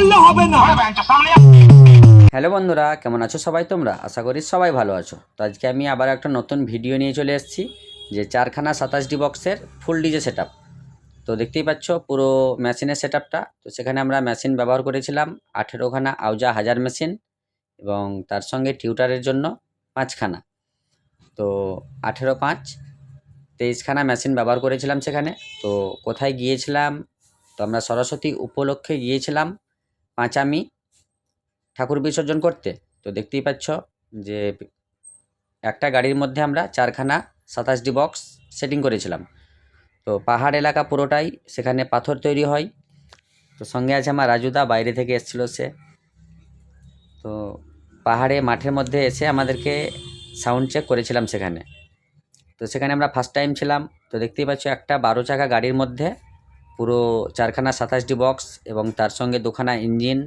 করলে হবে না। হ্যালো বন্ধুরা, কেমন আছো সবাই তোমরা? আশা করি সবাই ভালো আছো। তো আজকে আমি আবার একটা নতুন ভিডিও নিয়ে চলে এসেছি, যে চারখানা সাতাশ ডি বক্সের ফুল ডিজে সেট তো দেখতেই পাচ্ছ, পুরো মেশিনের সেট তো সেখানে আমরা মেশিন ব্যবহার করেছিলাম আঠেরোখানা আউজা হাজার মেশিন এবং তার সঙ্গে টিউটারের জন্য পাঁচখানা। তো আঠেরো পাঁচ, তেইশখানা মেশিন ব্যবহার করেছিলাম সেখানে। তো কোথায় গিয়েছিলাম? তো আমরা সরস্বতী উপলক্ষে গিয়েছিলাম। পাঁচামি ঠাকুর বিসর্জন করতে, তো দেখতেই পাচ্ছ যে একটা গাড়ির মধ্যে আমরা চারখানা সাতাশ ডি বক্স সেটিং করেছিলাম। তো পাহাড় এলাকা পুরোটাই সেখানে পাথর তৈরি হয়। তো সঙ্গে আছে আমার রাজুদা বাইরে থেকে এসেছিল সে। তো পাহাড়ে মাঠের মধ্যে এসে আমাদেরকে সাউন্ড চেক করেছিলাম সেখানে। তো সেখানে আমরা ফার্স্ট টাইম ছিলাম, তো দেখতেই পাচ্ছ একটা বারো চাকা গাড়ির মধ্যে পুরো চারখানা সাতাশ ডি বক্স এবং তার সঙ্গে দুখানা ইঞ্জিন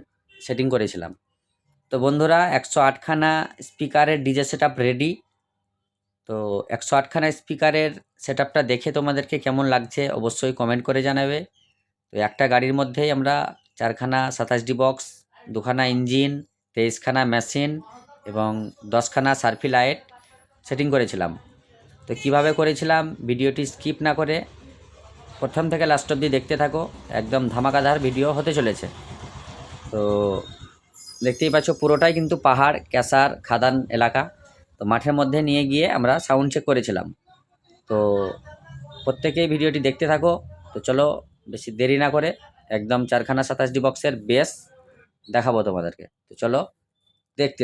সেটিং করেছিলাম। তো বন্ধুরা, একশো আটখানা স্পিকারের ডিজে সেট রেডি। তো একশো আটখানা স্পিকারের সেট দেখে তোমাদেরকে কেমন লাগছে অবশ্যই কমেন্ট করে জানাবে। তো একটা গাড়ির মধ্যেই আমরা চারখানা সাতাশ ডি বক্স, দুখানা ইঞ্জিন, তেইশখানা মেশিন এবং দশখানা সার্ফি লাইট সেটিং করেছিলাম। তো কীভাবে করেছিলাম, ভিডিওটি স্কিপ না করে প্রথম থেকে লাস্ট অবধি দেখতে থাকো। একদম ধামাকাধার ভিডিও হতে চলেছে। তো দেখতেই পাচ্ছ, পুরোটাই কিন্তু পাহাড়, ক্যাসার, খাদান এলাকা। তো মাঠের মধ্যে নিয়ে গিয়ে আমরা সাউন্ড চেক করেছিলাম। তো প্রত্যেকেই ভিডিওটি দেখতে থাকো। তো চলো, বেশি দেরি না করে একদম চারখানা সাতাশ ডি বক্সের বেস দেখাবো তোমাদেরকে। তো চলো, দেখতে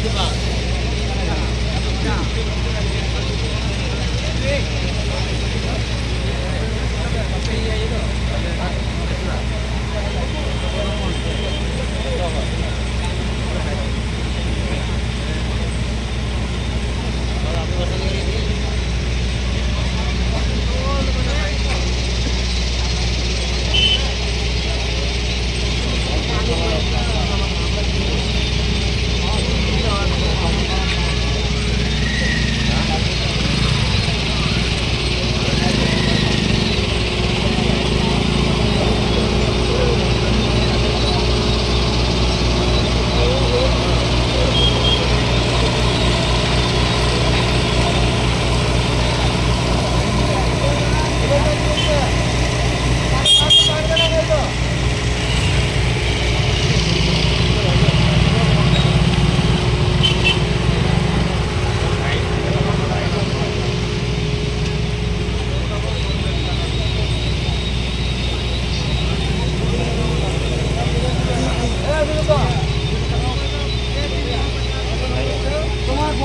れれば。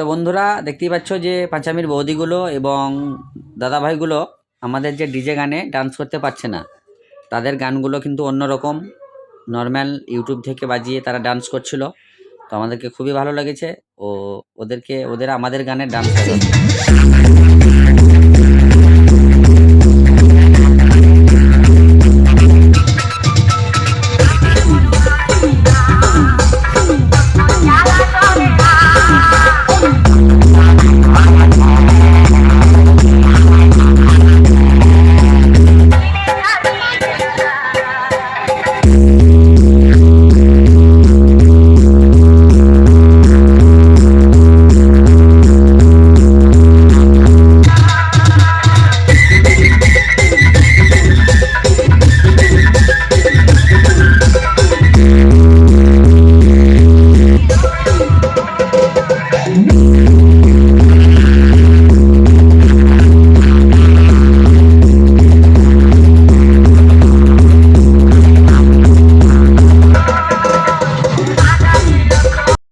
তো বন্ধুরা, দেখতেই পাচ্ছ যে পাঁচামির বৌদিগুলো এবং দাদাভাইগুলো আমাদের যে ডিজে গানে ডান্স করতে পারছে না। তাদের গানগুলো কিন্তু অন্যরকম। নর্ম্যাল ইউটিউব থেকে বাজিয়ে তারা ডান্স করছিল। তো আমাদেরকে খুবই ভালো লেগেছে। ও, ওদেরকে, ওদের আমাদের গানে ডান্স